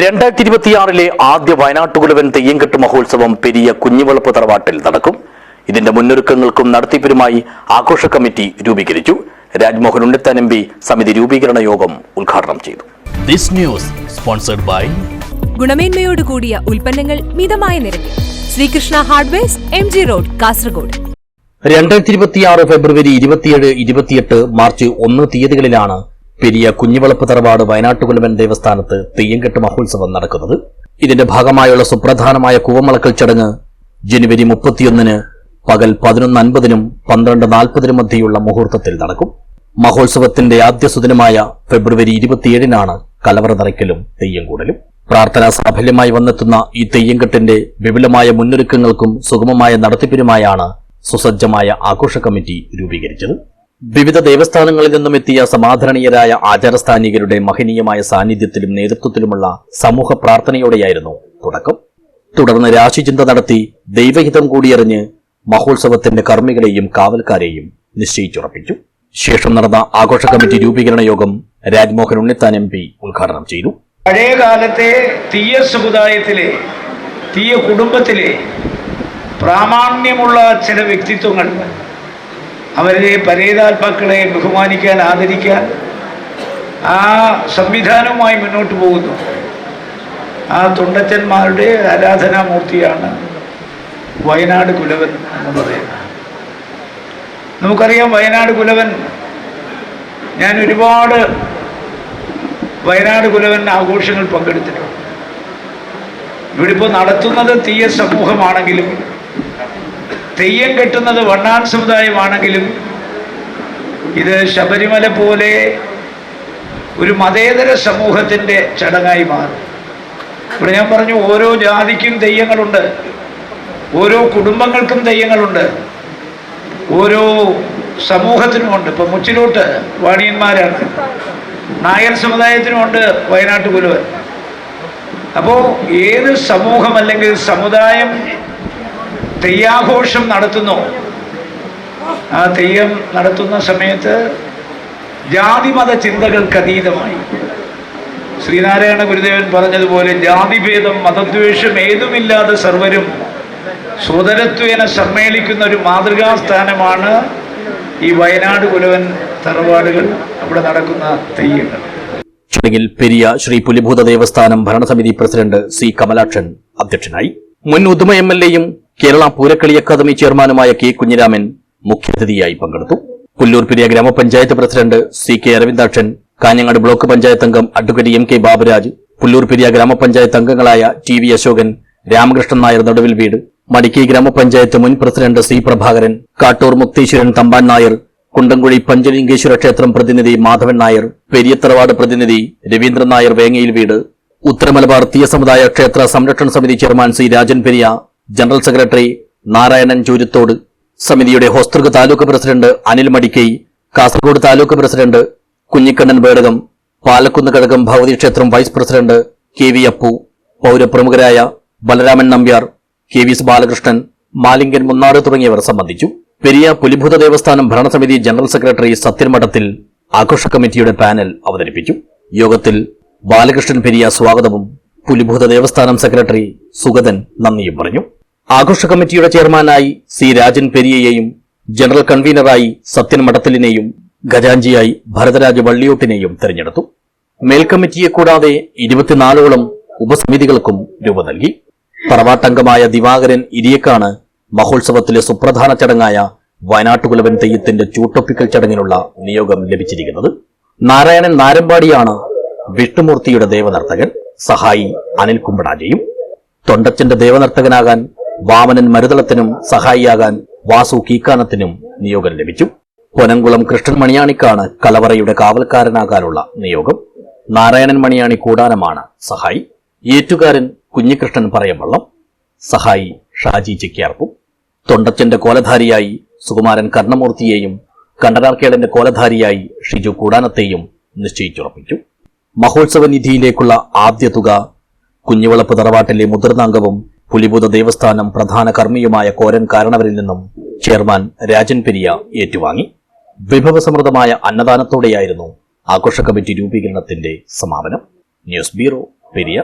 രണ്ടായിരത്തി ഇരുപത്തിയാറിലെ ആദ്യ വയനാട്ടുകുലവൻ തെയ്യംകെട്ട് മഹോത്സവം പെരിയ കുഞ്ഞുവളപ്പ് തറവാട്ടിൽ നടക്കും. ഇതിന്റെ മുന്നൊരുക്കങ്ങൾക്കും നടത്തിപ്പിനുമായി ആഘോഷ കമ്മിറ്റി രൂപീകരിച്ചു. രാജ്മോഹൻ ഉണ്ണിത്താൻ എം പി സമിതി രൂപീകരണ യോഗം ഉദ്ഘാടനം ചെയ്തു. This news sponsored by ഗുണമേന്മയോട് കൂടിയ ഉൽപ്പന്നങ്ങൾ മിതമായ നിരക്കിൽ. Sreekrishna hardwares M G road Kasaragod. രണ്ടായിരത്തി ഇരുപത്തിയാറ് ഫെബ്രുവരി ഇരുപത്തിയേഴ് ഇരുപത്തിയെട്ട് മാർച്ച് ഒന്ന് തീയതികളിലാണ് പെരിയ കുഞ്ഞുവളപ്പ് തറവാട് വയനാട്ടുകുലമൻ ദേവസ്ഥാനത്ത് തെയ്യംകെട്ട് മഹോത്സവം നടക്കുന്നത്. ഇതിന്റെ ഭാഗമായുള്ള സുപ്രധാനമായ കൂവമളക്കൽ ചടങ്ങ് ജനുവരി മുപ്പത്തിയൊന്നിന് പകൽ പതിനൊന്ന് അൻപതിനും പന്ത്രണ്ട് നാൽപ്പതിനും മധ്യയുള്ള മുഹൂർത്തത്തിൽ നടക്കും. മഹോത്സവത്തിന്റെ ആദ്യ സുദിനമായ ഫെബ്രുവരി ഇരുപത്തിയേഴിനാണ് കലവറ നിറയ്ക്കലും തെയ്യം കൂടലും. പ്രാർത്ഥനാ സാഫല്യമായി വന്നെത്തുന്ന ഈ തെയ്യംകെട്ടിന്റെ വിപുലമായ മുന്നൊരുക്കങ്ങൾക്കും സുഗമമായ നടത്തിപ്പിനുമായാണ് സുസജ്ജമായ ആഘോഷ കമ്മിറ്റി രൂപീകരിച്ചത്. വിവിധ ദേവസ്ഥാനങ്ങളിൽ നിന്നും എത്തിയ സമാധരണീയരായ ആചാരസ്ഥാനികരുടെ മഹനീയമായ സാന്നിധ്യത്തിലും നേതൃത്വത്തിലുമുള്ള സമൂഹ പ്രാർത്ഥനയോടെയായിരുന്നു തുടക്കം. തുടർന്ന് രാശിചിന്ത നടത്തി ദൈവഹിതം കൂടിയറിഞ്ഞ് മഹോത്സവത്തിന്റെ കർമ്മികളെയും കാവൽക്കാരെയും നിശ്ചയിച്ചുറപ്പിച്ചു. ശേഷം നടന്ന ആഘോഷ കമ്മിറ്റി രൂപീകരണ യോഗം രാജ്മോഹൻ ഉണ്ണിത്താൻ എം പി ഉദ്ഘാടനം ചെയ്തു. പഴയ കാലത്തെ തീയ സമുദായത്തിലെ തീയ കുടുംബത്തിലെ പ്രാമാണ്യമുള്ള ചില വ്യക്തിത്വങ്ങൾ അവരെ പരേതാത്മാക്കളെ ബഹുമാനിക്കാൻ ആദരിക്കാൻ ആ സംവിധാനവുമായി മുന്നോട്ട് പോകുന്നു. ആ തൊണ്ടച്ചന്മാരുടെ ആരാധനാമൂർത്തിയാണ് വയനാട് കുലവൻ എന്ന് പറയുന്നത്. നമുക്കറിയാം വയനാട് കുലവൻ ഞാൻ ഒരുപാട് വയനാട് കുലവൻ ആഘോഷങ്ങൾ പങ്കെടുത്തിട്ടുണ്ട്. ഇവിടെ ഇപ്പോൾ നടത്തുന്നത് തീയ സമൂഹമാണെങ്കിലും തെയ്യം കെട്ടുന്നത് വണ്ണാൻ സമുദായമാണെങ്കിലും ഇത് ശബരിമല പോലെ ഒരു മതേതര സമൂഹത്തിന്റെ ചടങ്ങായി മാറും. ഇവിടെ ഞാൻ പറഞ്ഞു ഓരോ ജാതിക്കും തെയ്യങ്ങളുണ്ട് ഓരോ കുടുംബങ്ങൾക്കും തെയ്യങ്ങളുണ്ട് ഓരോ സമൂഹത്തിനുമുണ്ട്. ഇപ്പം മുച്ചിലോട്ട് വാണിയന്മാരാണ് നായർ സമുദായത്തിനുമുണ്ട് വയനാട്ട് കുലുവൻ അപ്പോൾ ഏത് സമൂഹം അല്ലെങ്കിൽ സമുദായം തെയ്യാഘോഷം നടത്തുന്നു. ആ തെയ്യം നടത്തുന്ന സമയത്ത് ജാതിമത ചിന്തകൾക്ക് അതീതമായി. ശ്രീനാരായണ ഗുരുദേവൻ പറഞ്ഞതുപോലെ ജാതിഭേദം മതദ്വേഷം ഏതുമില്ലാതെ സർവരും സോദരത്വേന സമ്മേളിക്കുന്ന ഒരു മാതൃകാസ്ഥാനമാണ് ഈ വയനാട് കുലവൻ തറവാടുകൾ. അവിടെ നടക്കുന്ന തെയ്യങ്ങൾ. ചടങ്ങിൽ പെരിയ ശ്രീ പുലിഭൂത ദേവസ്ഥാനം ഭരണസമിതി പ്രസിഡന്റ് സി കമലാക്ഷൻ അധ്യക്ഷനായി. മുൻ ഉദുമ എം എൽ എയും കേരള പൂരക്കളി അക്കാദമി ചെയർമാനുമായ കെ കുഞ്ഞിരാമൻ മുഖ്യാതിഥിയായി പങ്കെടുത്തു. Pullur Periya grama panchayat president C K Aravindakshan Kanhangad block panchayat അംഗം advocate M K Baburaj Pullur Periya grama panchayat അംഗങ്ങളായ ടി വി അശോകൻ രാമകൃഷ്ണൻ നായർ നടുവിൽ വീട് മടിക്കി ഗ്രാമപഞ്ചായത്ത് മുൻ പ്രസിഡന്റ് സി പ്രഭാകരൻ കാട്ടൂർ മുക്തീശ്വരൻ തമ്പാൻ നായർ കുണ്ടംകുഴി പഞ്ചലിംഗേശ്വര ക്ഷേത്രം പ്രതിനിധി മാധവൻ നായർ പെരിയത്തറവാട് പ്രതിനിധി രവീന്ദ്രൻ നായർ വേങ്ങയിൽ വീട് ഉത്തരമലബാർ തീയ സമുദായ ക്ഷേത്ര സംരക്ഷണ സമിതി chairman C Rajan Periya general secretary Narayanan Choorathode സമിതിയുടെ ഹോസ്തൃക താലൂക്ക് പ്രസിഡന്റ് അനിൽ മടിക്കൈ കാസർഗോഡ് താലൂക്ക് പ്രസിഡന്റ് കുഞ്ഞിക്കണ്ണൻ ബേടകം പാലക്കുന്ന് കഴകം ഭഗവതി ക്ഷേത്രം vice president K V Appu പൗരപ്രമുഖരായ Balaraman Nambiar K V S Balakrishnan Malingan Munnad തുടങ്ങിയവർ സംബന്ധിച്ചു. പെരിയ പുലിഭൂത ദേവസ്ഥാനം ഭരണസമിതി ജനറൽ സെക്രട്ടറി സത്യൻമഠത്തിൽ ആഘോഷ കമ്മിറ്റിയുടെ പാനൽ അവതരിപ്പിച്ചു. യോഗത്തിൽ ബാലകൃഷ്ണൻ പെരിയ സ്വാഗതവും പുലിഭൂത ദേവസ്ഥാനം സെക്രട്ടറി സുഗതൻ നന്ദിയും പറഞ്ഞു. ആഘോഷ കമ്മിറ്റിയുടെ ചെയർമാനായി സി രാജൻ പെരിയയെയും ജനറൽ കൺവീനറായി സത്യൻ മഠത്തിലിനെയും ഖജാഞ്ചിയായി ഭരതരാജ് വള്ളിയോട്ടിനെയും തെരഞ്ഞെടുത്തു. മേൽക്കമ്മിറ്റിയെ കൂടാതെ ഇരുപത്തിനാലോളം ഉപസമിതികൾക്കും രൂപ നൽകി. തറവാട്ടംഗമായ ദിവാകരൻ ഇരിയക്കാണ് മഹോത്സവത്തിലെ സുപ്രധാന ചടങ്ങായ വയനാട്ടുകുലവൻ തെയ്യത്തിന്റെ ചൂട്ടൊപ്പിക്കൽ ചടങ്ങിനുള്ള നിയോഗം ലഭിച്ചിരിക്കുന്നത്. നാരായണൻ നാരമ്പാടിയാണ് വിഷ്ണുമൂർത്തിയുടെ ദേവനർത്തകൻ സഹായി അനിൽ കുമ്പടാജയും. തൊണ്ടച്ചന്റെ ദേവനർത്തകനാകാൻ വാമനൻ മരുതളത്തിനും സഹായിയാകാൻ വാസു കീക്കാനത്തിനും നിയോഗം ലഭിച്ചു. പൊനങ്കുളം കൃഷ്ണൻ മണിയാണിക്കാണ് കലവറയുടെ കാവൽക്കാരനാകാനുള്ള നിയോഗം. നാരായണൻ മണിയാണി കൂടാനമാണ് സഹായി. ഏറ്റുകാരൻ കുഞ്ഞികൃഷ്ണൻ പറയമ്പള്ളം സഹായി ഷാജി ചെക്കിയാർപ്പും. തൊണ്ടച്ചന്റെ കോലധാരിയായി സുകുമാരൻ കർണമൂർത്തിയെയും കണ്ടനാർക്കേളന്റെ കോലധാരിയായി ഷിജു കൂടാനത്തെയും നിശ്ചയിച്ചുറപ്പിച്ചു. മഹോത്സവ നിധിയിലേക്കുള്ള ആദ്യ തുക കുഞ്ഞുവളപ്പ് തറവാട്ടിലെ മുതിർന്ന അംഗവും പുലിബുധ ദേവസ്ഥാനം പ്രധാന കർമ്മിയുമായ കോരൻ കാരണവരിൽ നിന്നും ചെയർമാൻ രാജൻ പെരിയ ഏറ്റുവാങ്ങി. വിഭവസമൃദ്ധമായ അന്നദാനത്തോടെയായിരുന്നു ആഘോഷ കമ്മിറ്റി രൂപീകരണത്തിന്റെ സമാപനം. News bureau Periya.